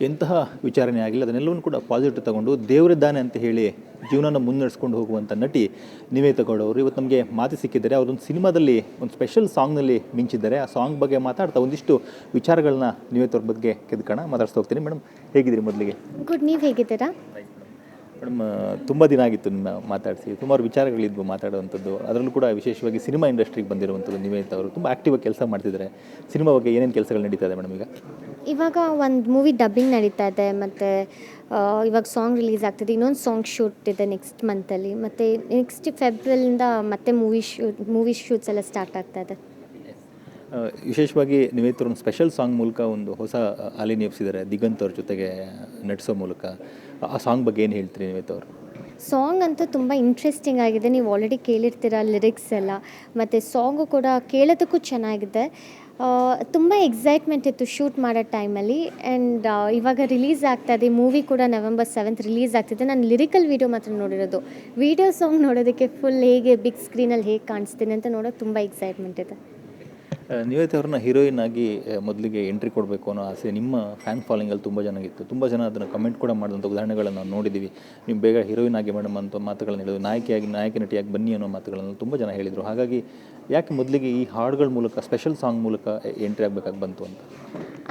ಎಂತಹ ವಿಚಾರಣೆ ಆಗಿಲ್ಲ. ಅದನ್ನೆಲ್ಲವನ್ನು ಕೂಡ ಪಾಸಿಟಿವ್ ತಗೊಂಡು ದೇವರಿದ್ದಾನೆ ಅಂತ ಹೇಳಿ ಜೀವನನ ಮುನ್ನಡೆಸ್ಕೊಂಡು ಹೋಗುವಂಥ ನಟಿ ನಿವೇತಾ ಗೌಡ ಅವರು. ಇವತ್ತು ನಮಗೆ ಮಾತು ಸಿಕ್ಕಿದ್ದಾರೆ. ಅವರೊಂದು ಸಿನಿಮಾದಲ್ಲಿ ಒಂದು ಸ್ಪೆಷಲ್ ಸಾಂಗ್ನಲ್ಲಿ ಮಿಂಚಿದ್ದಾರೆ. ಆ ಸಾಂಗ್ ಬಗ್ಗೆ ಮಾತಾಡ್ತಾ ಒಂದಿಷ್ಟು ವಿಚಾರಗಳನ್ನ ನಿವೇತ್ ಅವ್ರ ಬಗ್ಗೆ ಕೆದ್ಕೋಣ ಮಾತಾಡ್ಸ್ತಾ ಹೋಗ್ತೀನಿ. ಮೇಡಮ್ ಹೇಗಿದ್ದೀರಿ ಮೊದಲಿಗೆ? ಗುಡ್ ನೀವು ಹೇಗಿದ್ದೀರಾ? ಮೇಡಮ್ ತುಂಬ ದಿನ ಆಗಿತ್ತು ನಿಮ್ಮ ಮಾತಾಡಿಸಿ. ಸುಮಾರು ವಿಚಾರಗಳಿದ್ವು ಮಾತಾಡುವಂಥದ್ದು. ಅದರಲ್ಲೂ ಕೂಡ ವಿಶೇಷವಾಗಿ ಸಿನಿಮಾ ಇಂಡಸ್ಟ್ರಿಗೆ ಬಂದಿರುವಂಥದ್ದು ನಿವೇತ್ ಅವರು. ತುಂಬ ಆಕ್ಟಿವ್ ಆಗಿ ಕೆಲಸ ಮಾಡ್ತಿದ್ದಾರೆ. ಸಿನಿಮಾ ಬಗ್ಗೆ ಏನೇನು ಕೆಲಸಗಳು ನಡೀತಾ ಇದೆ ಮೇಡಮ್ ಈಗ? ಇವಾಗ ಒಂದು ಮೂವಿ ಡಬ್ಬಿಂಗ್ ನಡೀತಾ ಇದೆ. ಮತ್ತು ಇವಾಗ ಸಾಂಗ್ ರಿಲೀಸ್ ಆಗ್ತಿದೆ. ಇನ್ನೊಂದು ಸಾಂಗ್ ಶೂಟ್ ಇದೆ ನೆಕ್ಸ್ಟ್ ಮಂತಲ್ಲಿ ಮತ್ತು ನೆಕ್ಸ್ಟ್ ಫೆಬ್ರಲಿಂದ ಮತ್ತೆ ಮೂವಿ ಶೂಟ್ ಮೂವಿ ಶೂಟ್ಸ್ ಎಲ್ಲ ಸ್ಟಾರ್ಟ್ ಆಗ್ತಾ ಇದೆ. ವಿಶೇಷವಾಗಿ ನಿವೇತ್ ಒಂದು ಸ್ಪೆಷಲ್ ಸಾಂಗ್ ಮೂಲಕ ಒಂದು ಹೊಸ ಅಲೆ ನೇಪಿಸಿದ್ದಾರೆ ದಿಗಂತ್ ಅವ್ರ ಜೊತೆಗೆ ನಟಿಸೋ ಮೂಲಕ. ಆ ಸಾಂಗ್ ಬಗ್ಗೆ ಏನು ಹೇಳ್ತೀರಿ ನಿವೇತ್ ಅವರು? ಸಾಂಗ್ ಅಂತೂ ತುಂಬ ಇಂಟ್ರೆಸ್ಟಿಂಗ್ ಆಗಿದೆ. ನೀವು ಆಲ್ರೆಡಿ ಕೇಳಿರ್ತೀರ ಲಿರಿಕ್ಸ್ ಎಲ್ಲ. ಮತ್ತು ಸಾಂಗು ಕೂಡ ಕೇಳೋದಕ್ಕೂ ಚೆನ್ನಾಗಿದೆ. ತುಂಬ ಎಕ್ಸೈಟ್ಮೆಂಟ್ ಇತ್ತು ಶೂಟ್ ಮಾಡೋ ಟೈಮಲ್ಲಿ ಆ್ಯಂಡ್ ಇವಾಗ ರಿಲೀಸ್ ಆಗ್ತಾಯಿದೆ ಮೂವಿ ಕೂಡ ನವೆಂಬರ್ ಸೆವೆಂತ್ ರಿಲೀಸ್ ಆಗ್ತಿದೆ. ನಾನು ಲಿರಿಕಲ್ ವೀಡಿಯೋ ಮಾತ್ರ ನೋಡಿರೋದು. ವೀಡಿಯೋ ಸಾಂಗ್ ನೋಡೋದಕ್ಕೆ ಫುಲ್ ಹೇಗೆ ಬಿಗ್ ಸ್ಕ್ರೀನಲ್ಲಿ ಹೇಗೆ ಕಾಣಿಸ್ತೀನಿ ಅಂತ ನೋಡೋಕ್ಕೆ ತುಂಬ ಎಕ್ಸೈಟ್ಮೆಂಟ್ ಇದೆ. ನಿವೇತ್ ಅವ್ರನ್ನ ಹೀರೋಯಿನ್ ಆಗಿ ಮೊದಲಿಗೆ ಎಂಟ್ರಿ ಕೊಡಬೇಕು ಅನ್ನೋ ಆಸೆ ನಿಮ್ಮ ಫ್ಯಾನ್ ಫಾಲೋಯಿಂಗಲ್ಲಿ ತುಂಬ ಚೆನ್ನಾಗಿತ್ತು ತುಂಬ ಜನ ಅದನ್ನು ಕಮೆಂಟ್ ಕೂಡ ಮಾಡಿದಂಥ ಉದಾಹರಣೆಗಳನ್ನು ನಾವು ನೋಡಿದ್ದೀವಿ ನೀವು ಬೇಗ ಹೀರೋಯಿನ್ ಆಗಿ ಮೇಡಮ್ ಅಂತ ಮಾತುಗಳನ್ನ ಹೇಳಿದ್ರು, ನಾಯಕಿಯಾಗಿ, ನಾಯಕ ನಟಿಯಾಗಿ ಬನ್ನಿ ಅನ್ನೋ ಮಾತುಗಳನ್ನು ತುಂಬ ಜನ ಹೇಳಿದರು. ಹಾಗಾಗಿ ಯಾಕೆ ಮೊದಲಿಗೆ ಈ ಹಾಡುಗಳ ಮೂಲಕ ಸ್ಪೆಷಲ್ ಸಾಂಗ್ ಮೂಲಕ ಎಂಟ್ರಿ ಆಗಬೇಕಾಗಿ ಬಂತು ಅಂತ?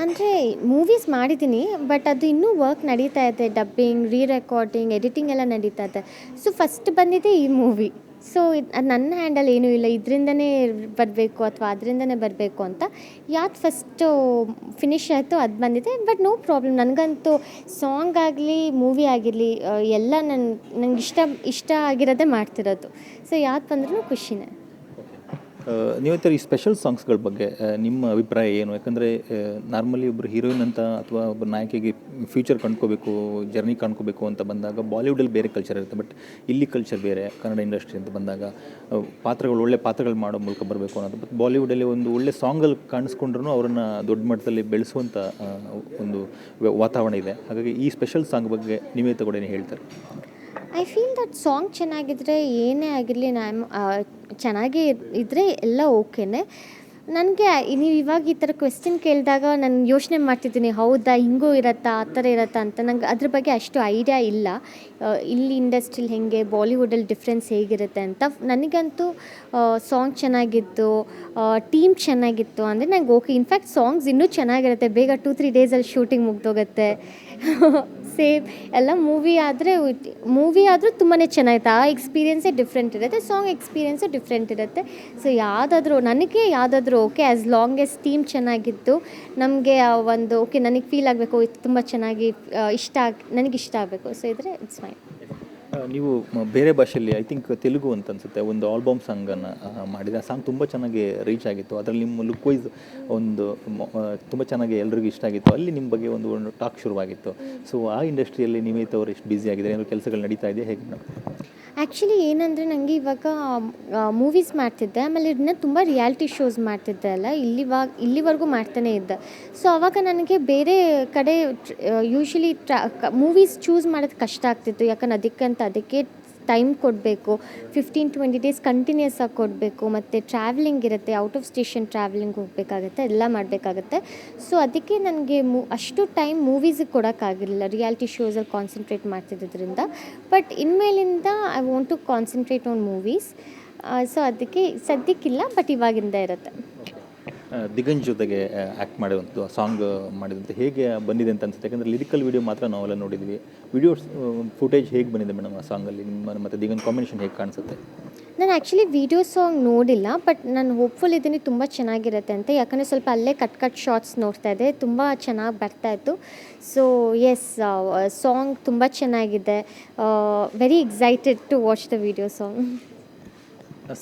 ಅಂದರೆ ಮೂವೀಸ್ ಮಾಡಿದ್ದೀನಿ ಬಟ್ ಅದು ಇನ್ನೂ ವರ್ಕ್ ನಡೀತಾ ಇದೆ. ಡಬ್ಬಿಂಗ್ ರೀ ರೆಕಾರ್ಡಿಂಗ್ ಎಡಿಟಿಂಗ್ ಎಲ್ಲ ನಡೀತಾ ಇದೆ. ಸೊ ಫಸ್ಟ್ ಬಂದಿದೆ ಈ ಮೂವಿ ಸೊ ಅದು ನನ್ನ ಹ್ಯಾಂಡಲ್ ಏನೂ ಇಲ್ಲ. ಇದರಿಂದನೇ ಬರಬೇಕು ಅಥವಾ ಅದರಿಂದನೇ ಬರಬೇಕು ಅಂತ ಯಾವ್ದು ಫಸ್ಟು ಫಿನಿಶ್ ಆಯಿತು, ಅದು ಬಂದಿದೆ. ಬಟ್ ನೋ ಪ್ರಾಬ್ಲಮ್ ನನಗಂತೂ ಸಾಂಗ್ ಆಗಲಿ ಮೂವಿ ಆಗಿರಲಿ ಎಲ್ಲ ನನ್ನ ನಂಗೆ ಇಷ್ಟ ಇಷ್ಟ ಆಗಿರೋದೇ ಮಾಡ್ತಿರೋದು. ಸೊ ಯಾವ್ದು ಬಂದ್ರೂ ನೀವತ್ತರ ಈ ಸ್ಪೆಷಲ್ ಸಾಂಗ್ಸ್ಗಳ ಬಗ್ಗೆ ನಿಮ್ಮ ಅಭಿಪ್ರಾಯ ಏನು? ಯಾಕಂದರೆ ನಾರ್ಮಲಿ ಒಬ್ಬರು ಹೀರೋಯಿನ್ ಅಂತ ಅಥವಾ ಒಬ್ಬ ನಾಯಕಿಗೆ ಫ್ಯೂಚರ್ ಕಂಡ್ಕೋಬೇಕು ಜರ್ನಿ ಕಾಣ್ಕೋಬೇಕು ಅಂತ ಬಂದಾಗ ಬಾಲಿವುಡಲ್ಲಿ ಬೇರೆ ಕಲ್ಚರ್ ಇರುತ್ತೆ. ಬಟ್ ಇಲ್ಲಿ ಕಲ್ಚರ್ ಬೇರೆ, ಕನ್ನಡ ಇಂಡಸ್ಟ್ರಿ ಅಂತ ಬಂದಾಗ ಪಾತ್ರಗಳು, ಒಳ್ಳೆ ಪಾತ್ರಗಳು ಮಾಡೋ ಮೂಲಕ ಬರಬೇಕು ಅನ್ನೋದು. ಬಟ್ ಬಾಲಿವುಡಲ್ಲಿ ಒಂದು ಒಳ್ಳೆ ಸಾಂಗಲ್ಲಿ ಕಾಣಿಸ್ಕೊಂಡ್ರೂ ಅವರನ್ನು ದೊಡ್ಡ ಮಟ್ಟದಲ್ಲಿ ಬೆಳೆಸುವಂಥ ಒಂದು ವಾತಾವರಣ ಇದೆ. ಹಾಗಾಗಿ ಈ ಸ್ಪೆಷಲ್ ಸಾಂಗ್ ಬಗ್ಗೆ ನೀವೇ ತಗೊಂಡೇನೆ ಹೇಳ್ತಾರೆ? ಐ ಫೀಲ್ ದಟ್ ಸಾಂಗ್ ಚೆನ್ನಾಗಿದ್ದರೆ ಏನೇ ಆಗಿರಲಿ, ನಾನು ಚೆನ್ನಾಗಿ ಇದ್ದರೆ ಎಲ್ಲ ಓಕೆನೆ. ನನಗೆ, ನೀವು ಇವಾಗ ಈ ಥರ ಕ್ವೆಶ್ಚನ್ ಕೇಳಿದಾಗ ನಾನು ಯೋಚನೆ ಮಾಡ್ತಿದ್ದೀನಿ, ಹೌದಾ, ಹಿಂಗೂ ಇರತ್ತಾ, ಆ ಥರ ಇರತ್ತಾ ಅಂತ. ನಂಗೆ ಅದ್ರ ಬಗ್ಗೆ ಅಷ್ಟು ಐಡಿಯಾ ಇಲ್ಲ. ಇಲ್ಲಿ ಇಂಡಸ್ಟ್ರಿಲಿ ಹೇಗೆ ಬಾಲಿವುಡಲ್ಲಿ ಡಿಫ್ರೆನ್ಸ್ ಹೇಗಿರುತ್ತೆ ಅಂತ. ನನಗಂತೂ ಸಾಂಗ್ ಚೆನ್ನಾಗಿತ್ತು ಟೀಮ್ ಚೆನ್ನಾಗಿತ್ತು ಅಂದರೆ ನಂಗೆ ಓಕೆ ಇನ್ಫ್ಯಾಕ್ಟ್ ಸಾಂಗ್ಸ್ ಇನ್ನೂ ಚೆನ್ನಾಗಿರುತ್ತೆ. ಬೇಗ ಟೂ ತ್ರೀ ಡೇಸಲ್ಲಿ ಶೂಟಿಂಗ್ ಮುಗ್ದೋಗುತ್ತೆ. ಸೇಮ್, ಎಲ್ಲ ಮೂವಿ ಆದರೆ ಮೂವಿ ಆದರೂ ತುಂಬಾ ಚೆನ್ನಾಗಿತ್ತು ಆ ಎಕ್ಸ್ಪೀರಿಯೆನ್ಸೇ ಡಿಫ್ರೆಂಟ್ ಇರುತ್ತೆ ಸಾಂಗ್ ಎಕ್ಸ್ಪೀರಿಯೆನ್ಸು ಡಿಫ್ರೆಂಟ್ ಇರುತ್ತೆ. ಸೊ ಯಾವುದಾದ್ರೂ, ನನಗೆ ಯಾವುದಾದ್ರೂ okay as long as team ಚೆನ್ನಾಗಿತ್ತು, ನಮಗೆ ಒಂದು ಓಕೆ ನನಗೆ ಫೀಲ್ ಆಗಬೇಕು ತುಂಬ ಚೆನ್ನಾಗಿ ಇಷ್ಟ ಆಗಿ ನನಗೆ ಇಷ್ಟ ಆಗಬೇಕು. ಸೊ ಇದ್ರೆ ಇಟ್ಸ್ ಫೈನ್ ನೀವು ಬೇರೆ ಭಾಷೆಯಲ್ಲಿ ಐ ಥಿಂಕ್ ತೆಲುಗು ಅಂತ ಅನ್ಸುತ್ತೆ. ಒಂದು ಆಲ್ಬಮ್ ಸಾಂಗನ್ನು ಮಾಡಿದ ಆ ಸಾಂಗ್ ತುಂಬ ಚೆನ್ನಾಗಿ ರೀಚ್ ಆಗಿತ್ತು. ಅದರಲ್ಲಿ ನಿಮ್ಮ ಲುಕ್ ವೈಸ್ ಒಂದು ತುಂಬ ಚೆನ್ನಾಗಿ ಎಲ್ರಿಗೂ ಇಷ್ಟ ಆಗಿತ್ತು. ಅಲ್ಲಿ ನಿಮ್ಮ ಬಗ್ಗೆ ಒಂದು ಒಂದು ಟಾಕ್ ಶುರುವಾಗಿತ್ತು. ಸೊ ಆ ಇಂಡಸ್ಟ್ರಿಯಲ್ಲಿ ನಿಮಿತ್ ಅವರು ಎಷ್ಟು ಬ್ಯುಸಿ ಆಗಿದ್ದಾರೆ ಏನೋ ಕೆಲಸಗಳು ನಡೀತಾ ಇದೆ ಹೇಗೆ ಆ್ಯಕ್ಚುಲಿ ಏನಂದರೆ ನನಗೆ ಇವಾಗ ಮೂವೀಸ್ ಮಾಡ್ತಿದ್ದೆ. ಆಮೇಲೆ ಇದನ್ನ ತುಂಬ ರಿಯಾಲಿಟಿ ಶೋಸ್ ಮಾಡ್ತಿದ್ದೆ ಅಲ್ಲ. ಇಲ್ಲಿವಾಗ ಇಲ್ಲಿವರೆಗೂ ಮಾಡ್ತಾನೆ ಇದ್ದೆ. ಸೊ ಅವಾಗ ನನಗೆ ಬೇರೆ ಕಡೆ ಯೂಶ್ವಲಿ ಟ್ರಾ ಮೂವೀಸ್ ಚೂಸ್ ಮಾಡೋದು ಕಷ್ಟ ಆಗ್ತಿತ್ತು. ಯಾಕಂದ್ರೆ ಅದಕ್ಕಂತ ಅದಕ್ಕೆ ಟೈಮ್ ಕೊಡಬೇಕು ಫಿಫ್ಟೀನ್ ಟ್ವೆಂಟಿ ಡೇಸ್ ಕಂಟಿನ್ಯೂಸ್ ಆಗಿ ಕೊಡಬೇಕು, ಮತ್ತು ಟ್ರಾವೆಲಿಂಗ್ ಇರುತ್ತೆ ಔಟ್ ಆಫ್ ಸ್ಟೇಷನ್ ಟ್ರಾವೆಲಿಂಗ್ ಹೋಗಬೇಕಾಗತ್ತೆ, ಎಲ್ಲ ಮಾಡಬೇಕಾಗತ್ತೆ. ಸೊ ಅದಕ್ಕೆ ನನಗೆ ಮು, ಅಷ್ಟು ಟೈಮ್ ಮೂವೀಸಿಗೆ ಕೊಡೋಕ್ಕಾಗಿರಲಿಲ್ಲ ರಿಯಾಲಿಟಿ ಶೋಸಲ್ಲಿ ಕಾನ್ಸಂಟ್ರೇಟ್ ಮಾಡ್ತಿದ್ದರಿಂದ but ಇನ್ಮೇಲಿಂದ I want to concentrate on movies so ಅದಕ್ಕೆ ಸದ್ಯಕ್ಕಿಲ್ಲ ಬಟ್ ಇವಾಗಿಂದ ಇರುತ್ತೆ. ದಿಗಂಜ್ ಜೊತೆಗೆ ಆ್ಯಕ್ಟ್ ಮಾಡಿದಂಥ ಸಾಂಗ್ ಮಾಡಿದಂಥ ಹೇಗೆ ಬಂದಿದೆ ಅಂತ ಅನ್ಸುತ್ತೆ. ಯಾಕಂದರೆ ಲಿರಿಕಲ್ ವಿಡಿಯೋ ಮಾತ್ರ ನಾವೆಲ್ಲ ನೋಡಿದ್ವಿ. ವಿಡಿಯೋ ಫುಟೇಜ್ ಹೇಗೆ ಬಂದಿದೆ ಮೇಡಮ್ ಆ ಸಾಂಗಲ್ಲಿ ನಿಮ್ಮ, ಮತ್ತು ದಿಗಂಜ್ ಕಾಂಬಿನೇಷನ್ ಹೇಗೆ ಕಾಣಿಸುತ್ತೆ? ನಾನು ಆ್ಯಕ್ಚುಲಿ ವೀಡಿಯೋ ಸಾಂಗ್ ನೋಡಿಲ್ಲ ಬಟ್ ನಾನು ಹೋಪ್ಫುಲ್ ಇದ್ದೀನಿ ತುಂಬ ಚೆನ್ನಾಗಿರುತ್ತೆ ಅಂತ. ಯಾಕಂದರೆ ಸ್ವಲ್ಪ ಅಲ್ಲೇ ಕಟ್ ಕಟ್ ಶಾರ್ಟ್ಸ್ ನೋಡ್ತಾ ಇದ್ದೆ. ತುಂಬ ಚೆನ್ನಾಗಿ ಬರ್ತಾ ಇತ್ತು. ಸೊ ಎಸ್ ಸಾಂಗ್ ತುಂಬ ಚೆನ್ನಾಗಿದೆ. Very excited to watch the video song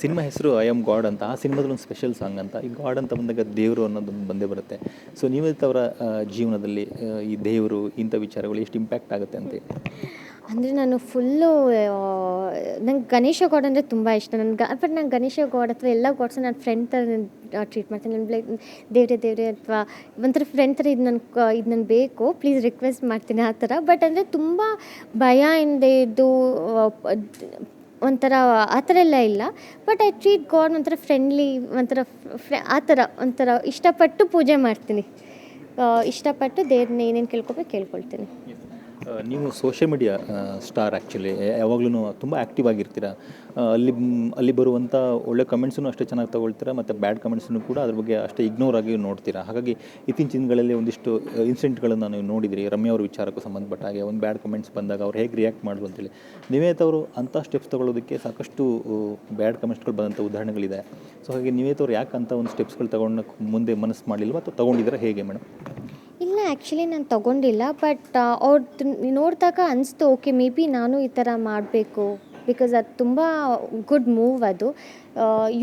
cinema ಹೆಸರು ಐ ಆಮ್ ಗಾಡ್ ಅಂತ, ಆ ಸಿನಿಮಾದಲ್ಲಿ ಒಂದು ಸ್ಪೆಷಲ್ ಸಾಂಗ್ ಅಂತ, ಈ ಗಾಡ್ ಅಂತ ಬಂದಾಗ ದೇವರು ಅನ್ನೋದು ಬಂದೇ ಬರುತ್ತೆ. ಸೊ ಅವರ ಜೀವನದಲ್ಲಿ ಈ ದೇವರು, ಇಂಥ ವಿಚಾರಗಳು ಎಷ್ಟು ಇಂಪ್ಯಾಕ್ಟ್ ಆಗುತ್ತೆ ಅಂತ ಅಂದರೆ ನಾನು ಫುಲ್ಲು ನಂಗೆ ಗಣೇಶ ಗಾಡ್ ಅಂದರೆ ತುಂಬ ಇಷ್ಟ. ನನಗೆ ಬಟ್ ನಾನು ಗಣೇಶ ಗಾಡ್ ಅಥವಾ ಎಲ್ಲ ಗಾಡ್ಸ್ ನನ್ನ ಫ್ರೆಂಡ್ ಥರ ಟ್ರೀಟ್ ಮಾಡ್ತೀನಿ. ನನ್ನ ಲೈಕ್ ದೇವ್ರೆ ದೇವ್ರೆ ಅಥವಾ ಒಂಥರ ಫ್ರೆಂಡ್ ಥರ ಇದು ನನ್ಗೆ ಇದು ನನಗೆ ಬೇಕು. ಪ್ಲೀಸ್ ರಿಕ್ವೆಸ್ಟ್ ಮಾಡ್ತೀನಿ ಆ ಥರ. ಬಟ್ ಅಂದರೆ ತುಂಬ ಭಯ ಇಂದ ಇದ್ದು ಒಂಥರ ಆ ಥರ ಎಲ್ಲ ಇಲ್ಲ. ಬಟ್ ಐ ಟ್ರೀಟ್ ಗಾಡ್ ಒಂಥರ ಫ್ರೆಂಡ್ಲಿ ಒಂಥರ ಫ್ರೆ ಆ ಥರ ಒಂಥರ ಇಷ್ಟಪಟ್ಟು ಪೂಜೆ ಮಾಡ್ತೀನಿ. ಇಷ್ಟಪಟ್ಟು ದೇವ್ರನ್ನ ಏನೇನು ಕೇಳ್ಕೊಬೇಕು ಕೇಳ್ಕೊಳ್ತೀನಿ. ನೀವು ಸೋಷಿಯಲ್ ಮೀಡಿಯಾ ಸ್ಟಾರ್ ಆ್ಯಕ್ಚುಲಿ ಯಾವಾಗಲೂ ತುಂಬ ಆ್ಯಕ್ಟಿವ್ ಆಗಿರ್ತೀರ? ಅಲ್ಲಿ ಅಲ್ಲಿ ಬರುವಂಥ ಒಳ್ಳೆ ಕಮೆಂಟ್ಸನ್ನು ಅಷ್ಟೇ ಚೆನ್ನಾಗಿ ತಗೊಳ್ತೀರಾ? ಮತ್ತು ಬ್ಯಾಡ್ ಕಮೆಂಟ್ಸನ್ನು ಕೂಡ ಅದ್ರ ಬಗ್ಗೆ ಅಷ್ಟೇ ಇಗ್ನೋರ್ ಆಗಿ ನೋಡ್ತೀರಾ? ಹಾಗಾಗಿ ಇತ್ತೀಚಿನ ದಿನಗಳಲ್ಲಿ ಒಂದಿಷ್ಟು ಇನ್ಸಿಡೆಂಟ್ಗಳನ್ನು ನೀವು ನೋಡಿದಿರಿ, ರಮ್ಯ ಅವ್ರ ವಿಚಾರಕ್ಕೂ ಸಂಬಂಧಪಟ್ಟ ಹಾಗೆ ಒಂದು ಬ್ಯಾಡ್ ಕಮೆಂಟ್ಸ್ ಬಂದಾಗ ಅವ್ರು ಹೇಗೆ ರಿಯಾಕ್ಟ್ ಮಾಡೋದು ಅಂತೇಳಿ. ನಿವೇತ್ ಅವರು ಅಂಥ ಸ್ಟೆಪ್ಸ್ ತಗೊಳ್ಳೋದಕ್ಕೆ ಸಾಕಷ್ಟು ಬ್ಯಾಡ್ ಕಮೆಂಟ್ಸ್ಗಳು ಬಂದಂಥ ಉದಾಹರಣೆಗಳಿದೆ. ಸೊ ಹಾಗೆ ನಿವೇತ್ ಅವ್ರು ಯಾಕೆ ಅಂತ ಒಂದು ಸ್ಟೆಪ್ಸ್ಗಳು ತಗೊಂಡಕ್ಕೆ ಮುಂದೆ ಮನಸ್ಸು ಮಾಡಲಿಲ್ಲ ಅಥವಾ ತೊಗೊಂಡಿದ್ದಾರೆ ಹೇಗೆ ಮೇಡಮ್ ಇಲ್ಲ ಆ್ಯಕ್ಚುಲಿ ನಾನು ತೊಗೊಂಡಿಲ್ಲ ಬಟ್ ಅವ್ರದ್ದು ನೋಡಿದಾಗ ಅನಿಸ್ತು ಓಕೆ ಮೇ ಬಿ ನಾನು ಈ ಥರ ಮಾಡಬೇಕು. ಬಿಕಾಸ್ ಅದು ತುಂಬ ಗುಡ್ ಮೂವ್ ಅದು.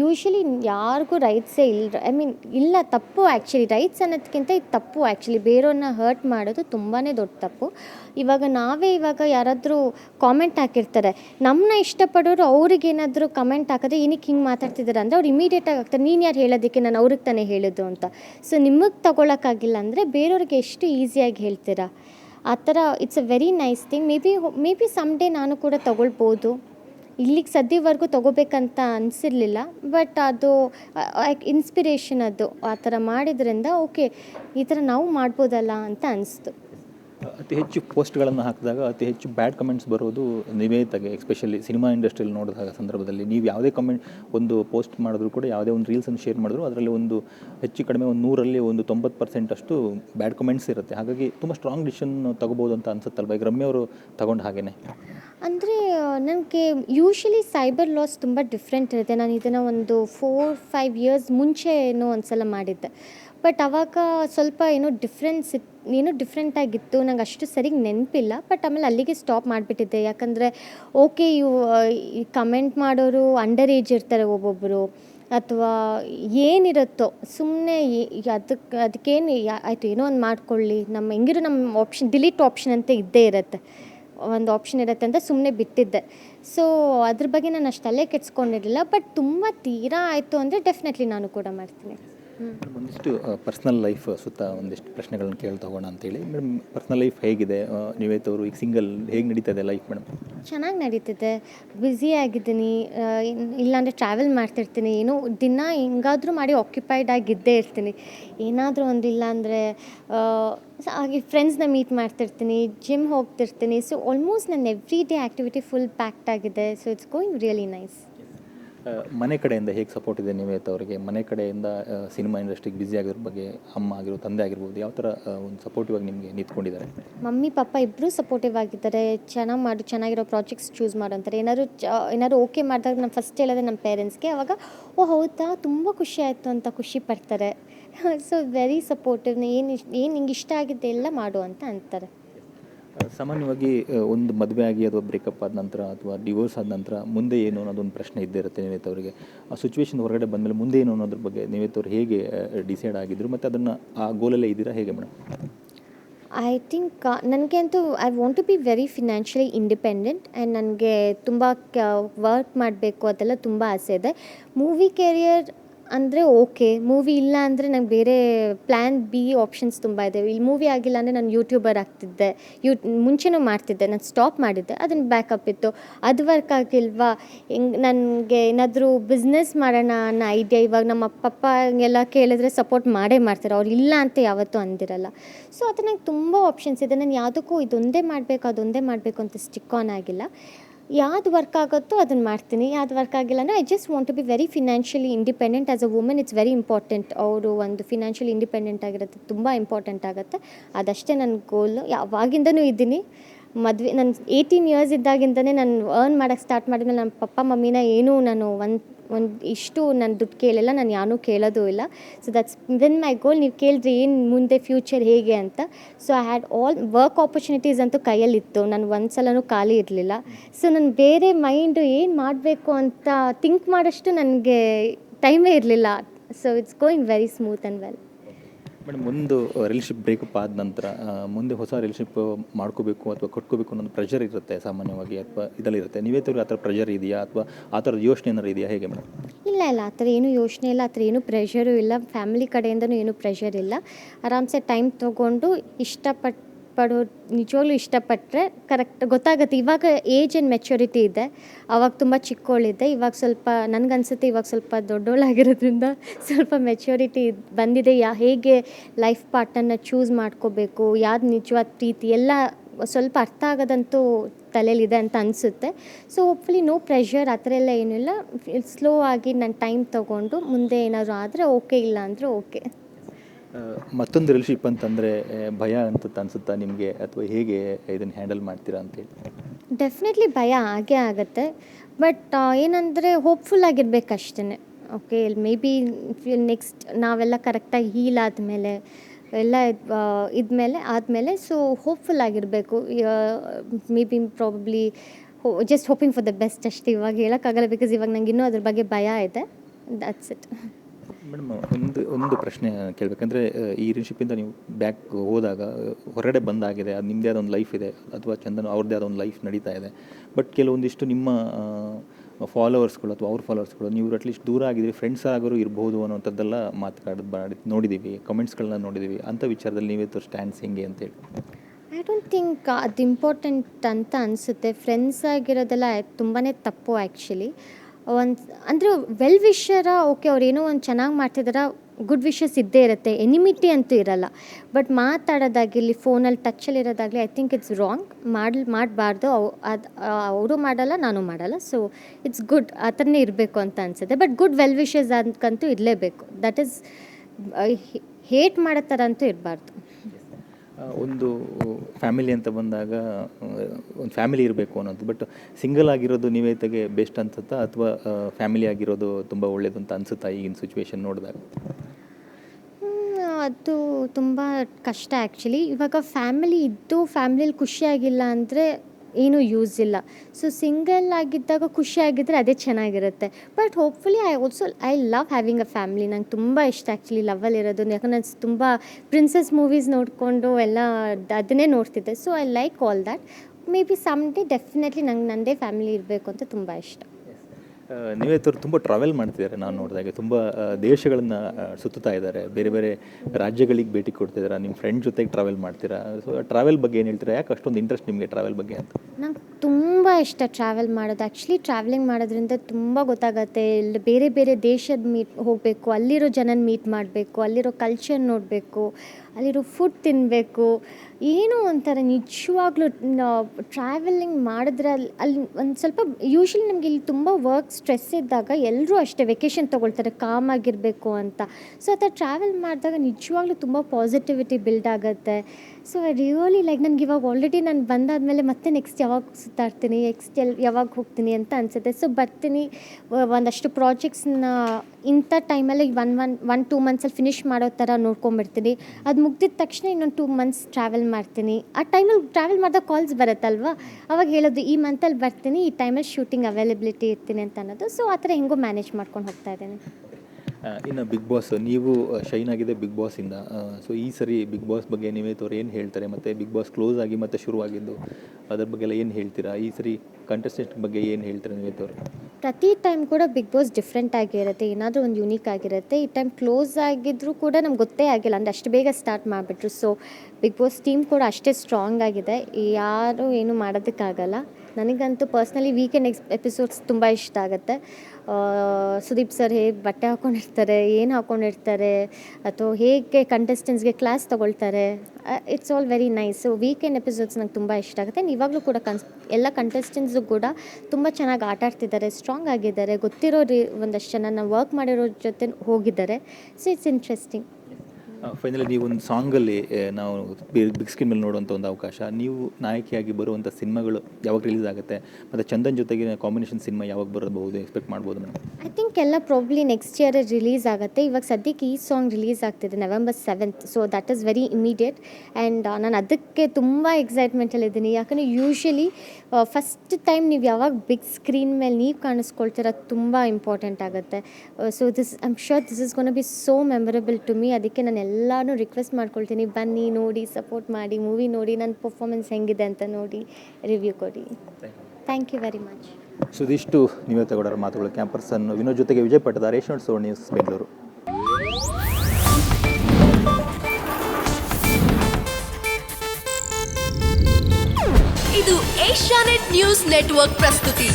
ಯೂಶ್ವಲಿ ಯಾರಿಗೂ ರೈಟ್ಸೇ ಇಲ್ಲ ಐ ಮೀನ್ ಇಲ್ಲ, ತಪ್ಪು ಆ್ಯಕ್ಚುಲಿ ರೈಟ್ಸ್ ಅನ್ನೋದಕ್ಕಿಂತ ಇದು ತಪ್ಪು ಆ್ಯಕ್ಚುಲಿ ಬೇರೆಯವ್ರನ್ನ ಹರ್ಟ್ ಮಾಡೋದು ತುಂಬಾ ದೊಡ್ಡ ತಪ್ಪು. ಇವಾಗ ನಾವೇ ಇವಾಗ ಯಾರಾದರೂ ಕಾಮೆಂಟ್ ಹಾಕಿರ್ತಾರೆ. ನಮ್ಮನ್ನ ಇಷ್ಟಪಡೋರು ಅವ್ರಿಗೇನಾದರೂ ಕಮೆಂಟ್ ಹಾಕಿದ್ರೆ ಏನಕ್ಕೆ ಹಿಂಗೆ ಮಾತಾಡ್ತಿದ್ದಾರೆ ಅಂದರೆ ಅವ್ರು ಇಮಿಡಿಯೇಟಾಗಿ ಆಗ್ತಾರೆ. ನೀನು ಯಾರು ಹೇಳೋದಕ್ಕೆ ನಾನು ಅವ್ರಿಗೆ ತಾನೇ ಹೇಳೋದು ಅಂತ. ಸೊ ನಿಮಗೆ ತಗೊಳಕ್ಕಾಗಿಲ್ಲ ಅಂದರೆ ಬೇರೆಯವ್ರಿಗೆ ಎಷ್ಟು ಈಸಿಯಾಗಿ ಹೇಳ್ತೀರಾ? ಆ ಥರ it's a very nice thing maybe maybe some day ನಾನು ಕೂಡ ತೊಗೊಳ್ಬೋದು. ಇಲ್ಲಿಗೆ ಸದ್ಯವರೆಗೂ ತೊಗೋಬೇಕಂತ ಅನಿಸಿರ್ಲಿಲ್ಲ ಬಟ್ ಅದು ಇನ್ಸ್ಪಿರೇಷನ್ ಅದು. ಆ ಥರ ಮಾಡಿದ್ರಿಂದ ಓಕೆ ಈ ಥರ ನಾವು ಮಾಡ್ಬೋದಲ್ಲ ಅಂತ ಅನಿಸ್ತು. ಅತಿ ಹೆಚ್ಚು ಪೋಸ್ಟ್ಗಳನ್ನು ಹಾಕಿದಾಗ ಅತಿ ಹೆಚ್ಚು ಬ್ಯಾಡ್ ಕಮೆಂಟ್ಸ್ ಬರೋದು ನಿವೇದಿತಾಗೆ, ಎಸ್ಪೆಷಲಿ ಸಿನಿಮಾ ಇಂಡಸ್ಟ್ರಿಯಲ್ಲಿ ನೋಡಿದಾಗ ಸಂದರ್ಭದಲ್ಲಿ. ನೀವು ಯಾವುದೇ ಕಮೆಂಟ್, ಒಂದು ಪೋಸ್ಟ್ ಮಾಡಿದ್ರು ಕೂಡ ಯಾವುದೇ ಒಂದು ರೀಲ್ಸನ್ನು ಶೇರ್ ಮಾಡಿದ್ರು, ಅದರಲ್ಲಿ ಒಂದು ಹೆಚ್ಚು ಕಡಿಮೆ ಒಂದು ನೂರಲ್ಲಿ ಒಂದು ತೊಂಬತ್ತು ಪರ್ಸೆಂಟ್ ಅಷ್ಟು ಬ್ಯಾಡ್ ಕಮೆಂಟ್ಸ್ ಇರುತ್ತೆ. ಹಾಗಾಗಿ ತುಂಬ ಸ್ಟ್ರಾಂಗ್ ಡಿಸಿಷನ್ ತಗೋಬೋದು ಅಂತ ಅನ್ಸುತ್ತಲ್ವ? ಈಗ ರಮ್ಯ ಅವರು ತಗೊಂಡು ಹಾಗೇನೆ. ಅಂದರೆ, ನನಗೆ ಯೂಶ್ವಲಿ ಸೈಬರ್ ಲಾಸ್ ತುಂಬ ಡಿಫ್ರೆಂಟ್ ಇರುತ್ತೆ. ನಾನು ಇದನ್ನು ಒಂದು ಫೋರ್ ಫೈವ್ ಇಯರ್ಸ್ ಮುಂಚೆ ಏನೋ ಒಂದು ಸಲ ಮಾಡಿದ್ದೆ. ಬಟ್ ಅವಾಗ ಸ್ವಲ್ಪ ಏನೋ ಡಿಫ್ರೆನ್ಸ್ ಇತ್ತು ಏನೋ ಡಿಫ್ರೆಂಟಾಗಿತ್ತು ನಂಗೆ ಅಷ್ಟು ಸರಿಗೆ ನೆನಪಿಲ್ಲ. ಬಟ್ ಆಮೇಲೆ ಅಲ್ಲಿಗೆ ಸ್ಟಾಪ್ ಮಾಡಿಬಿಟ್ಟಿದ್ದೆ. ಯಾಕಂದರೆ ಓಕೆ ಇವು, ಈ ಕಮೆಂಟ್ ಮಾಡೋರು ಅಂಡರ್ ಏಜ್ ಇರ್ತಾರೆ ಒಬ್ಬೊಬ್ಬರು ಅಥವಾ ಏನಿರುತ್ತೋ ಸುಮ್ಮನೆ ಅದಕ್ಕೆ ಅದಕ್ಕೇನು ಆಯಿತು, ಏನೋ ಒಂದು ಮಾಡ್ಕೊಳ್ಳಿ. ನಮ್ಮ ಹೆಂಗಿರೋ ನಮ್ಮ ಆಪ್ಷನ್ ಡಿಲೀಟ್ ಆಪ್ಷನ್ ಅಂತ ಇದ್ದೇ ಇರುತ್ತೆ. ಒಂದು ಆಪ್ಷನ್ ಇರುತ್ತೆ ಅಂತ ಸುಮ್ಮನೆ ಬಿಟ್ಟಿದ್ದೆ. ಸೊ ಅದ್ರ ಬಗ್ಗೆ ನಾನು ಅಷ್ಟು ತಲೆ ಕೆಡ್ಸ್ಕೊಂಡಿರಲಿಲ್ಲ. ಬಟ್ ತುಂಬ ತೀರಾ ಆಯಿತು ಅಂದರೆ ಡೆಫಿನೆಟ್ಲಿ ನಾನು ಕೂಡ ಮಾಡ್ತೀನಿ. ಒಂದಿಷ್ಟು ಪರ್ಸ್ನಲ್ ಲೈಫ್ ಸುತ್ತ ಒಂದಿಷ್ಟು ಪ್ರಶ್ನೆಗಳನ್ನ ಕೇಳ್ತಾ ಹೋಗೋಣ ಅಂತೇಳಿ. ಮೇಡಮ್ ಪರ್ಸ್ನಲ್ ಲೈಫ್ ಹೇಗಿದೆ? ನೀವೇ ಅವರು ಈಗ ಸಿಂಗಲ್ ಹೇಗೆ ನಡೀತದೆ ಲೈಫ್ ಮೇಡಮ್? ಚೆನ್ನಾಗಿ ನಡೀತದೆ. ಬ್ಯುಸಿ ಆಗಿದ್ದೀನಿ. ಇಲ್ಲಾಂದರೆ ಟ್ರಾವೆಲ್ ಮಾಡ್ತಿರ್ತೀನಿ. ಏನೋ ದಿನ ಹೆಂಗಾದರೂ ಮಾಡಿ ಆಕ್ಯುಪೈಡ್ ಆಗಿದ್ದೇ ಇರ್ತೀನಿ. ಏನಾದರೂ ಒಂದು ಇಲ್ಲಾಂದರೆ ಹಾಗೆ ಫ್ರೆಂಡ್ಸ್ನ ಮೀಟ್ ಮಾಡ್ತಿರ್ತೀನಿ ಜಿಮ್ ಹೋಗ್ತಿರ್ತೀನಿ. ಸೊ ಆಲ್ಮೋಸ್ಟ್ ನನ್ನ every day activity full packed ಆಗಿದೆ. So it's going really nice ಮನೆ ಕಡೆಯಿಂದ ಹೇಗೆ ಸಪೋರ್ಟ್ ಇದೆ ನಿವೇತ್ ಅವರಿಗೆ? ಮನೆ ಕಡೆಯಿಂದ ಸಿನಿಮಾ ಇಂಡಸ್ಟ್ರಿಗೆ ಬ್ಯುಸಿ ಆಗಿರೋ ಬಗ್ಗೆ, ಅಮ್ಮ ಆಗಿರೋ ತಂದೆ ಆಗಿರ್ಬೋದು, ಯಾವ ಥರ ಒಂದು ಸಪೋರ್ಟಿವ್ ಆಗಿ ನಿಮಗೆ ನಿಂತ್ಕೊಂಡಿದ್ದಾರೆ? ಮಮ್ಮಿ, ಪಪ್ಪ ಇಬ್ಬರೂ ಸಪೋರ್ಟಿವ್ ಆಗಿದ್ದಾರೆ. ಚೆನ್ನಾಗಿ ಮಾಡು, ಚೆನ್ನಾಗಿರೋ ಪ್ರಾಜೆಕ್ಟ್ಸ್ ಚೂಸ್ ಮಾಡು ಅಂತಾರೆ. ಏನಾದ್ರು ಏನಾದ್ರು ಓಕೆ ಮಾಡಿದಾಗ ನಾನು ಫಸ್ಟ್ ಹೇಳೋದೆ ನಮ್ಮ ಪೇರೆಂಟ್ಸ್ಗೆ ಅವಾಗ, ಓ, ಹೌದಾ? ತುಂಬ ಖುಷಿ ಆಯಿತು ಅಂತ ಖುಷಿ ಪಡ್ತಾರೆ. ಸೊ ವೆರಿ ಸಪೋರ್ಟಿವ್ ಏನು ಏನು ನಿಂಗೆ ಇಷ್ಟ ಆಗಿದ್ದೆ ಎಲ್ಲ ಮಾಡು ಅಂತ ಅಂತಾರೆ. ಸಾಮಾನ್ಯವಾಗಿ ಒಂದು ಮದುವೆ ಆಗಿ ಅಥವಾ ಬ್ರೇಕಪ್ ಆದ ನಂತರ ಅಥವಾ ಡಿವೋರ್ಸ್ ಆದ ನಂತರ ಮುಂದೆ ಏನು ಅನ್ನೋದೊಂದು ಪ್ರಶ್ನೆ ಇದ್ದೇ ಇರುತ್ತೆ ನಿವೇತ್ ಅವರಿಗೆ. ಆ ಸಿಚುವೇಶನ್ ಹೊರಗಡೆ ಬಂದಮೇಲೆ ಮುಂದೆ ಏನು ಅನ್ನೋದ್ರ ಬಗ್ಗೆ ನಿವೇತ್ ಅವರು ಹೇಗೆ ಡಿಸೈಡ್ ಆಗಿದ್ರು ಮತ್ತು ಅದನ್ನು ಆ ಗೋಲಲ್ಲೇ ಇದ್ದೀರಾ ಹೇಗೆ ಮೇಡಮ್? ಐ ಥಿಂಕ್ ನನಗೆ ಅಂತೂ I want to be very financially independent and ನನಗೆ ತುಂಬ ವರ್ಕ್ ಮಾಡಬೇಕು ಅದೆಲ್ಲ ತುಂಬ ಆಸೆ ಇದೆ. ಮೂವಿ ಕೆರಿಯರ್ ಅಂದರೆ ಓಕೆ, ಮೂವಿ ಇಲ್ಲ ಅಂದರೆ ನಂಗೆ ಬೇರೆ ಪ್ಲ್ಯಾನ್ ಬಿ ಆಪ್ಷನ್ಸ್ ತುಂಬ ಇದೆ. ಇಲ್ಲಿ ಮೂವಿ ಆಗಿಲ್ಲ ಅಂದರೆ ನಾನು ಯೂಟ್ಯೂಬರ್ ಆಗ್ತಿದ್ದೆ. ಯೂ, ಮುಂಚೆನೂ ಮಾಡ್ತಿದ್ದೆ. ನಾನು ಸ್ಟಾಪ್ ಮಾಡಿದ್ದೆ. ಅದನ್ನು ಬ್ಯಾಕಪ್ ಇತ್ತು. ಅದು ವರ್ಕ್ ಆಗಿಲ್ವಾ? ಹೆಂಗೆ, ನನಗೆ ಏನಾದರೂ ಬಿಸ್ನೆಸ್ ಮಾಡೋಣ ಅನ್ನೋ ಐಡಿಯಾ ಇವಾಗ ನಮ್ಮ ಪಪ್ಪ ಎಲ್ಲ ಕೇಳಿದ್ರೆ ಸಪೋರ್ಟ್ ಮಾಡೇ ಮಾಡ್ತಾರೆ. ಅವ್ರು ಇಲ್ಲ ಅಂತ ಯಾವತ್ತೂ ಅಂದಿರಲ್ಲ. ಸೊ ಅದು ನಂಗೆ ತುಂಬ ಆಪ್ಷನ್ಸ್ ಇದೆ. ನಾನು ಯಾವುದಕ್ಕೂ ಇದೊಂದೇ ಮಾಡಬೇಕು, ಅದೊಂದೇ ಮಾಡಬೇಕು ಅಂತ ಸ್ಟಿಕ್ ಆನ್ ಆಗಿಲ್ಲ. ಯಾವ್ದು ವರ್ಕ್ ಆಗುತ್ತೋ ಅದನ್ನು ಮಾಡ್ತೀನಿ. ಯಾವ್ದು ವರ್ಕ್ ಆಗಿಲ್ಲ ಅಂದರೆ I just want to be very financially independent as a woman it's very important ಅವರು ಒಂದು ಫಿನಾನ್ಷಿಯಲಿ ಇಂಡಿಪೆಂಡೆಂಟ್ ಆಗಿರುತ್ತೆ, ತುಂಬ ಇಂಪಾರ್ಟೆಂಟ್ ಆಗುತ್ತೆ. ಅದಷ್ಟೇ ನನ್ನ ಗೋಲು ಯಾವಾಗಿಂದನೂ ಇದ್ದೀನಿ. ಮದುವೆ ನನ್ನ ಏಯ್ಟೀನ್ ಇಯರ್ಸ್ ಇದ್ದಾಗಿಂದನೇ ನಾನು ಅರ್ನ್ ಮಾಡೋಕ್ಕೆ ಸ್ಟಾರ್ಟ್ ಮಾಡಿದ್ಮೇಲೆ ನಮ್ಮ ಪಪ್ಪ, ಮಮ್ಮಿನ ಏನೂ ನಾನು ಒಂದು ಒಂದು ಇಷ್ಟು ನನ್ನ ದುಡ್ಡು ಕೇಳಲ್ಲ, ನಾನು ಯಾರೂ ಕೇಳೋದು ಇಲ್ಲ. So that's then my goal ನೀವು ಕೇಳಿದ್ರಿ ಏನು ಮುಂದೆ ಫ್ಯೂಚರ್ ಹೇಗೆ ಅಂತ. So I had all work opportunities ಅಂತೂ ಕೈಯಲ್ಲಿತ್ತು. ನಾನು ಒಂದು ಸಲನೂ ಖಾಲಿ ಇರಲಿಲ್ಲ. ಸೊ ನಾನು ಬೇರೆ ಮೈಂಡು ಏನು ಮಾಡಬೇಕು ಅಂತ ಥಿಂಕ್ ಮಾಡೋಷ್ಟು ನನಗೆ ಟೈಮೇ ಇರಲಿಲ್ಲ. So it's going very smooth and well madam ಒಂದು ರಿಲೇಷನ್ಶಿಪ್ ಬ್ರೇಕಪ್ ಆದ ನಂತರ ಮುಂದೆ ಹೊಸ ರಿಲೇಶನ್ಶಿಪ್ ಮಾಡ್ಕೋಬೇಕು ಅಥವಾ ಕಟ್ಕೋಬೇಕು ಅನ್ನೋದು ಪ್ರೆಷರ್ ಇರುತ್ತೆ ಸಾಮಾನ್ಯವಾಗಿ ಅಥವಾ ಇದಲ್ಲಿರುತ್ತೆ ನೀವೇ ಆ ಥರ ಪ್ರೆಷರ್ ಇದೆಯಾ ಅಥವಾ ಆ ಥರದ ಯೋಚನೆ ಏನಾರು ಇದೆಯಾ ಹೇಗೆ ಮೇಡಮ್? ಇಲ್ಲ ಇಲ್ಲ, ಆ ಥರ ಏನೂ ಯೋಚನೆ ಇಲ್ಲ, ಆ ಥರ ಏನೂ ಪ್ರೆಷರು ಇಲ್ಲ. ಫ್ಯಾಮಿಲಿ ಕಡೆಯಿಂದನೂ ಏನೂ ಪ್ರೆಷರ್ ಇಲ್ಲ. ಆರಾಮ್ಸೆ ಟೈಮ್ ತೊಗೊಂಡು ಇಷ್ಟಪಟ್ಟು ಇಷ್ಟಪಡೋರು ನಿಜವಾಗ್ಲೂ ಇಷ್ಟಪಟ್ಟರೆ ಕರೆಕ್ಟ್ ಗೊತ್ತಾಗುತ್ತೆ. ಇವಾಗ ಏಜ್ ಆ್ಯಂಡ್ ಮೆಚುರಿಟಿ ಇದೆ. ಆವಾಗ ತುಂಬ ಚಿಕ್ಕವಳಿದ್ದೆ ಇವಾಗ ಸ್ವಲ್ಪ ನನಗನ್ಸುತ್ತೆ ಇವಾಗ ಸ್ವಲ್ಪ ದೊಡ್ಡವಳಾಗಿರೋದ್ರಿಂದ ಸ್ವಲ್ಪ ಮೆಚುರಿಟಿ ಬಂದಿದೆ. ಯಾ ಹೇಗೆ ಲೈಫ್ ಪಾರ್ಟ್ನರ್ನ ಚೂಸ್ ಮಾಡ್ಕೋಬೇಕು, ಯಾವ್ದು ನಿಜವಾದ ಪ್ರೀತಿ, ಎಲ್ಲ ಸ್ವಲ್ಪ ಅರ್ಥ ಆಗೋದಂತೂ ತಲೆಯಲ್ಲಿದೆ ಅಂತ ಅನಿಸುತ್ತೆ. ಸೊ ಹೋಪ್ಫುಲಿ ನೋ ಪ್ರೆಷರ್ ಆ ಥರ ಎಲ್ಲ ಏನಿಲ್ಲ. ಸ್ಲೋ ಆಗಿ ನಾನು ಟೈಮ್ ತೊಗೊಂಡು ಮುಂದೆ ಏನಾದರೂ ಆದರೆ ಓಕೆ ಇಲ್ಲ ಅಂದರೆ ಓಕೆ ಮತ್ತೊಂದು ರಿಲೇಶಿಪ್ ಅಂತಂದರೆ ಭಯ ಅಂತ ಅನಿಸುತ್ತಾ ನಿಮಗೆ? ಅಥವಾ ಹೇಗೆ ಇದನ್ನು ಹ್ಯಾಂಡಲ್ ಮಾಡ್ತೀರಾ ಅಂತೇಳಿ ಡೆಫಿನೆಟ್ಲಿ ಭಯ ಆಗೇ ಆಗುತ್ತೆ. ಬಟ್ ಏನಂದರೆ ಹೋಪ್ಫುಲ್ ಆಗಿರ್ಬೇಕಷ್ಟೇ ಓಕೆ ಮೇ ಬಿ ನೆಕ್ಸ್ಟ್ ನಾವೆಲ್ಲ ಕರೆಕ್ಟಾಗಿ ಹೀಲ್ ಆದಮೇಲೆ, ಎಲ್ಲ ಇದ್ಮೇಲೆ, ಆದಮೇಲೆ ಸೊ ಹೋಪ್ಫುಲ್ ಆಗಿರಬೇಕು. ಮೇ ಬಿ ಪ್ರಾಬಬ್ಲಿ ಹೋ just hoping for the best ಅಷ್ಟೇ ಇವಾಗ ಹೇಳೋಕ್ಕಾಗಲ್ಲ ಬಿಕಾಸ್ ಇವಾಗ ನಂಗೆ ಇನ್ನೂ ಅದ್ರ ಬಗ್ಗೆ ಭಯ ಇದೆ. ದಟ್ಸ್ ಇಟ್ ಮೇಡಮ್, ಒಂದು ಒಂದು ಪ್ರಶ್ನೆ ಕೇಳಬೇಕಂದ್ರೆ ಈ ರಿಲೇಶನ್ಶಿಪ್ಪಿಂದ ನೀವು ಬ್ಯಾಕ್ ಹೋದಾಗ ಹೊರಗಡೆ ಬಂದಾಗಿದೆ, ಅದು ನಿಮ್ಮದೇ ಆದ ಒಂದು ಲೈಫ್ ಇದೆ, ಅಥವಾ ಚಂದನ ಅವ್ರದ್ದೇ ಆದ ಒಂದು ಲೈಫ್ ನಡೀತಾ ಇದೆ. ಬಟ್ ಕೆಲವೊಂದಿಷ್ಟು ನಿಮ್ಮ ಫಾಲೋವರ್ಸ್ಗಳು ಅಥವಾ ಅವ್ರ ಫಾಲೋವರ್ಸ್ಗಳು ನೀವು ಅಟ್ಲೀಸ್ಟ್ ದೂರ ಆಗಿದ್ದೀರಿ ಫ್ರೆಂಡ್ಸ್ ಆಗೋರು ಇರ್ಬೋದು ಅನ್ನೋಂಥದ್ದೆಲ್ಲ ಮಾತುಕಾಡ್ ಮಾಡಿ ನೋಡಿದ್ದೀವಿ ಕಮೆಂಟ್ಸ್ಗಳನ್ನ ನೋಡಿದ್ದೀವಿ ಅಂಥ ವಿಚಾರದಲ್ಲಿ ನೀವೇ ಸ್ಟ್ಯಾಂಡ್ಸ್ ಹೆಂಗೆ ಅಂತೇಳಿ ಐ ಡೋಂಟ್ ಥಿಂಕ್ ಅದು ಇಂಪಾರ್ಟೆಂಟ್ ಅಂತ ಅನಿಸುತ್ತೆ. ಫ್ರೆಂಡ್ಸ್ ಆಗಿರೋದೆಲ್ಲ ತುಂಬಾ ತಪ್ಪು ಆ್ಯಕ್ಚುಲಿ ಒಂದು, ಅಂದರೆ ವೆಲ್ ವಿಷರ ಓಕೆ ಅವ್ರು ಒಂದು ಚೆನ್ನಾಗಿ ಮಾಡ್ತಿದಾರ ಗುಡ್ ವಿಶಸ್ ಇದ್ದೇ ಇರುತ್ತೆ. ಎನಿಮಿಟಿ ಅಂತೂ ಇರಲ್ಲ. ಬಟ್ ಮಾತಾಡೋದಾಗಿರಲಿ ಫೋನಲ್ಲಿ ಟಚ್ಚಲ್ಲಿ ಇರೋದಾಗಲಿ ಐ ಥಿಂಕ್ ಇಟ್ಸ್ ರಾಂಗ್ ಮಾಡಿ, ಮಾಡಬಾರ್ದು. ಅವು, ಅದು ಅವರು ಮಾಡಲ್ಲ, ನಾನು ಮಾಡಲ್ಲ. ಸೊ ಇಟ್ಸ್ ಗುಡ್ ಆ ಥರನೇ ಇರಬೇಕು ಅಂತ ಅನಿಸುತ್ತೆ. ಬಟ್ ಗುಡ್ ವೆಲ್ ವಿಶಸ್ ಅಂತಕ್ಕಂತೂ ಇರಲೇಬೇಕು. ದಟ್ ಈಸ್ ಹೇಟ್ ಮಾಡೋ ಥರ ಅಂತೂ ಇರಬಾರ್ದು. ಒಂದು ಫ್ಯಾಮಿಲಿ ಅಂತ ಬಂದಾಗ ಒಂದು ಫ್ಯಾಮಿಲಿ ಇರಬೇಕು ಅನ್ನೋದು. ಬಟ್ ಸಿಂಗಲ್ ಆಗಿರೋದು ನೀವೇ ತೆಗೆ ಬೆಸ್ಟ್ ಅನ್ಸುತ್ತಾ, ಅಥವಾ ಫ್ಯಾಮಿಲಿ ಆಗಿರೋದು ತುಂಬ ಒಳ್ಳೇದು ಅಂತ ಅನ್ಸುತ್ತಾ ಈಗಿನ ಸಿಚುವೇಶನ್ ನೋಡಿದಾಗ? ಅದು ತುಂಬ ಕಷ್ಟ ಆ್ಯಕ್ಚುಲಿ ಇವಾಗ ಫ್ಯಾಮಿಲಿ ಇದ್ದು ಫ್ಯಾಮಿಲಿಲಿ ಖುಷಿಯಾಗಿಲ್ಲ ಅಂದರೆ ಏನೂ ಯೂಸ್ ಇಲ್ಲ. ಸೊ ಸಿಂಗಲ್ ಆಗಿದ್ದಾಗ ಖುಷಿಯಾಗಿದ್ದರೆ ಅದೇ ಚೆನ್ನಾಗಿರುತ್ತೆ. But hopefully I also I love having a family ನಂಗೆ ತುಂಬ ಇಷ್ಟ ಆ್ಯಕ್ಚುಲಿ ಲವಲ್ಲಿರೋದು ಯಾಕಂದ್ರೆ ನಾನು ತುಂಬ ಪ್ರಿನ್ಸಸ್ ಮೂವೀಸ್ ನೋಡಿಕೊಂಡು ಎಲ್ಲ ಅದನ್ನೇ ನೋಡ್ತಿದ್ದೆ. So I like all that maybe some day definitely ನಂಗೆ ನನ್ನದೇ ಫ್ಯಾಮಿಲಿ ಇರಬೇಕು ಅಂತ ತುಂಬ ಇಷ್ಟ. ನೀವೇ ತುಂಬ ಟ್ರಾವೆಲ್ ಮಾಡ್ತಿದ್ದಾರೆ ನಾನು ನೋಡಿದಾಗೆ ತುಂಬ ದೇಶಗಳನ್ನು ಸುತ್ತುತ್ತಾ ಇದ್ದಾರೆ. ಬೇರೆ ಬೇರೆ ರಾಜ್ಯಗಳಿಗೆ ಭೇಟಿ ಕೊಡ್ತಿದ್ದಾರೆ? ನಿಮ್ಮ ಫ್ರೆಂಡ್ ಜೊತೆಗೆ ಟ್ರಾವೆಲ್ ಮಾಡ್ತೀರಾ? ಸೊ ಟ್ರಾವೆಲ್ ಬಗ್ಗೆ ಏನು ಹೇಳ್ತೀರಾ? ಯಾಕೆ ಅಷ್ಟೊಂದು ಇಂಟ್ರೆಸ್ಟ್ ನಿಮಗೆ ಟ್ರಾವೆಲ್ ಬಗ್ಗೆ ಅಂತ? ನಂಗೆ ತುಂಬ ಇಷ್ಟ ಟ್ರಾವೆಲ್ ಮಾಡೋದು. ಆ್ಯಕ್ಚುಲಿ ಟ್ರಾವೆಲಿಂಗ್ ಮಾಡೋದ್ರಿಂದ ತುಂಬ ಗೊತ್ತಾಗತ್ತೆ. ಇಲ್ಲಿ ಬೇರೆ ಬೇರೆ ದೇಶದ ಮೀಟ್ ಹೋಗಬೇಕು, ಅಲ್ಲಿರೋ ಜನನ ಮೀಟ್ ಮಾಡಬೇಕು, ಅಲ್ಲಿರೋ ಕಲ್ಚರ್ ನೋಡಬೇಕು. ಅಲ್ಲಿರೋ ಫುಡ್ ತಿನ್ನಬೇಕು ಏನೋ ಒಂಥರ ನಿಜವಾಗ್ಲೂ ಟ್ರಾವೆಲಿಂಗ್ ಮಾಡಿದ್ರೆ ಅಲ್ಲಿ ಅಲ್ಲಿ ಒಂದು ಸ್ವಲ್ಪ ಯೂಶ್ವಲಿ ನಮಗೆ ಇಲ್ಲಿ ತುಂಬ ವರ್ಕ್ ಸ್ಟ್ರೆಸ್ ಇದ್ದಾಗ ಎಲ್ಲರೂ ಅಷ್ಟೇ ವೆಕೇಷನ್ ತೊಗೊಳ್ತಾರೆ ಕಾಮ್ ಆಗಿರಬೇಕು ಅಂತ. ಸೊ ಆ ಥರ ಟ್ರಾವೆಲ್ ಮಾಡಿದಾಗ ನಿಜವಾಗ್ಲೂ ತುಂಬ ಪಾಸಿಟಿವಿಟಿ ಬಿಲ್ಡ್ ಆಗುತ್ತೆ. ಸೊ ಐ ರಿಯಲಿ ಲೈಕ್ ನನಗೆ ಇವಾಗ ಆಲ್ರೆಡಿ ನಾನು ಬಂದಾದಮೇಲೆ ಮತ್ತೆ ನೆಕ್ಸ್ಟ್ ಯಾವಾಗ ಸುತ್ತಾಡ್ತೀನಿ ನೆಕ್ಸ್ಟ್ ಎಲ್ಲಿ ಯಾವಾಗ ಹೋಗ್ತೀನಿ ಅಂತ ಅನಿಸುತ್ತೆ. ಸೊ ಬರ್ತೀನಿ ಒಂದಷ್ಟು ಪ್ರಾಜೆಕ್ಟ್ಸ್ನ ಇಂಥ ಟೈಮಲ್ಲಿ ಒನ್ ಒನ್ ಒನ್ ಟೂ ಮಂತ್ಸಲ್ಲಿ ಫಿನಿಷ್ ಮಾಡೋ ಥರ ನೋಡ್ಕೊಂಬಿಡ್ತೀನಿ ಅದು ಮುಗ್ದಿದ ತಕ್ಷಣ ಇನ್ನೊಂದು ಟೂ ಮಂತ್ಸ್ ಟ್ರಾವೆಲ್ ಮಾಡ್ತೀನಿ. ಆ ಟೈಮಲ್ಲಿ ಟ್ರಾವೆಲ್ ಮಾಡಿದಾಗ ಕಾಲ್ಸ್ ಬರುತ್ತಲ್ವ? ಅವಾಗ ಹೇಳೋದು, ಈ ಮಂತಲ್ಲಿ ಬರ್ತೀನಿ, ಈ ಟೈಮಲ್ಲಿ ಶೂಟಿಂಗ್ ಅವೈಲಬಿಲಿಟಿ ಇರ್ತೀನಿ ಅಂತ ಅನ್ನೋದು. ಸೊ ಆ ಥರ ಹೆಂಗೋ ಮ್ಯಾನೇಜ್ ಮಾಡ್ಕೊಂಡು ಹೋಗ್ತಾ ಇದ್ದೀನಿ. ಇನ್ನು ಬಿಗ್ ಬಾಸ್ ನೀವು ಶೈನ್ ಆಗಿದೆ ಬಿಗ್ ಬಾಸಿಂದ ಸೊ ಈ ಸರಿ ಬಿಗ್ ಬಾಸ್ ಬಗ್ಗೆ ನೀವೇ ತೋರು ಏನು ಹೇಳ್ತಾರೆ? ಮತ್ತು ಬಿಗ್ ಬಾಸ್ ಕ್ಲೋಸ್ ಆಗಿ ಮತ್ತೆ ಶುರುವಾಗಿದ್ದು, ಅದ್ರ ಬಗ್ಗೆ ಎಲ್ಲ ಏನು ಹೇಳ್ತೀರಾ? ಈ ಸರಿ ಕಂಟೆಸ್ಟೆಂಟ್ ಬಗ್ಗೆ ಏನು ಹೇಳ್ತಾರೆ ನೀವೇ ತೋರಿ? ಪ್ರತಿ ಟೈಮ್ ಕೂಡ ಬಿಗ್ ಬಾಸ್ ಡಿಫ್ರೆಂಟ್ ಆಗಿರುತ್ತೆ, ಏನಾದರೂ ಒಂದು ಯುನೀಕ್ ಆಗಿರುತ್ತೆ. ಈ ಟೈಮ್ ಕ್ಲೋಸ್ ಆಗಿದ್ದರೂ ಕೂಡ ನಮ್ಗೆ ಗೊತ್ತೇ ಆಗಿಲ್ಲ, ಅಂದರೆ ಅಷ್ಟು ಬೇಗ ಸ್ಟಾರ್ಟ್ ಮಾಡಿಬಿಟ್ರು. ಸೊ ಬಿಗ್ ಬಾಸ್ ಟೀಮ್ ಕೂಡ ಅಷ್ಟೇ ಸ್ಟ್ರಾಂಗ್ ಆಗಿದೆ. ಯಾರು ಏನು ಮಾಡೋದಕ್ಕಾಗಲ್ಲ. ನನಗಂತೂ ಪರ್ಸ್ನಲಿ ವೀಕೆಂಡ್ ಎಕ್ಸ್ ಎಪಿಸೋಡ್ಸ್ ತುಂಬ ಇಷ್ಟ ಆಗುತ್ತೆ. ಸುದೀಪ್ ಸರ್ ಹೇಗೆ ಬಟ್ಟೆ ಹಾಕ್ಕೊಂಡಿರ್ತಾರೆ ಏನು ಹಾಕ್ಕೊಂಡಿರ್ತಾರೆ ಅಥವಾ ಹೇಗೆ ಕಂಟೆಸ್ಟೆಂಟ್ಸ್ಗೆ ಕ್ಲಾಸ್ ತೊಗೊಳ್ತಾರೆ it's all very nice weekend episodes ನಂಗೆ ತುಂಬ ಇಷ್ಟ ಆಗುತ್ತೆ. ಇವಾಗಲೂ ಕೂಡ ಕನ್ಸ್ ಎಲ್ಲ ಕಂಟೆಸ್ಟೆಂಟ್ಸು ಕೂಡ ತುಂಬ ಚೆನ್ನಾಗಿ ಆಟ ಆಡ್ತಿದ್ದಾರೆ ಸ್ಟ್ರಾಂಗ್ ಆಗಿದ್ದಾರೆ. ಗೊತ್ತಿರೋರು ಒಂದಷ್ಟು ಜನ ನಾವು ವರ್ಕ್ ಮಾಡಿರೋ ಜೊತೆ ಹೋಗಿದ್ದಾರೆ. ಸೊ ಇಟ್ಸ್ ಇಂಟ್ರೆಸ್ಟಿಂಗ್ ಫೈನಲಿ ನೀವು ಒಂದು ಸಾಂಗಲ್ಲಿ ನಾವು ಬಿಗ್ ಸ್ಕ್ರೀನ್ ಮೇಲೆ ನೋಡುವಂಥ ಒಂದು ಅವಕಾಶ. ನೀವು ನಾಯಕಿಯಾಗಿ ಬರುವಂಥ ಸಿನಿಮಾಗಳು ಯಾವಾಗ ರಿಲೀಸ್ ಆಗುತ್ತೆ? ಮತ್ತು ಚಂದನ್ ಜೊತೆಗೆ ಕಾಂಬಿನೇಷನ್ ಸಿನಿಮಾ ಯಾವಾಗ ಬರಬಹುದು ಎಕ್ಸ್ಪೆಕ್ಟ್ ಮಾಡ್ಬೋದು ಮೇಡಮ್? ಐ ಥಿಂಕ್ ಎಲ್ಲ ಪ್ರಾಬ್ಲಿ ನೆಕ್ಸ್ಟ್ ಇಯರ್ ರಿಲೀಸ್ ಆಗುತ್ತೆ. ಇವಾಗ ಸದ್ಯಕ್ಕೆ ಈ ಸಾಂಗ್ ರಿಲೀಸ್ ಆಗ್ತಿದೆ November seventh so that is very immediate and ನಾನು ಅದಕ್ಕೆ ತುಂಬ ಎಕ್ಸೈಟ್ಮೆಂಟಲ್ಲಿದ್ದೀನಿ ಯಾಕಂದರೆ ಯೂಶ್ವಲಿ ಫಸ್ಟ್ ಟೈಮ್ ನೀವು ಯಾವಾಗ ಬಿಗ್ ಸ್ಕ್ರೀನ್ ಮೇಲೆ ನೀವು ಕಾಣಿಸ್ಕೊಳ್ತೀರ, ತುಂಬ ಇಂಪಾರ್ಟೆಂಟ್ ಆಗುತ್ತೆ. So this I'm sure this is gonna be so memorable to me ಅದಕ್ಕೆ ನಾನು ಎಲ್ಲನೂ ರಿಕ್ವೆಸ್ಟ್ ಮಾಡ್ಕೊಳ್ತೀನಿ. ಬನ್ನಿ ನೋಡಿ ಸಪೋರ್ಟ್ ಮಾಡಿ ಮೂವಿ ನೋಡಿ ನನ್ನ ಪರ್ಫಾರ್ಮೆನ್ಸ್ ಹೆಂಗಿದೆ ಅಂತ ನೋಡಿ ರಿವ್ಯೂ ಕೊಡಿ. Thank you very much so ಇದಿಷ್ಟು ನೀವೇ ತಗೊಳ್ಳೋರ ಮಾತುಗಳು ಕ್ಯಾಂಪರ್ಸನ್ ವಿನೋದ್ ಜೊತೆಗೆ ವಿಜಯ್ ಪಟ್ಟದ ರೇಷನ್ ಸೋ ನ್ಯೂಸ್ ಬೆಂಗಳೂರು. ಇದು ಏಷ್ಯಾನೆಟ್ ನ್ಯೂಸ್ ನೆಟ್ವರ್ಕ್ ಪ್ರಸ್ತುತಿ.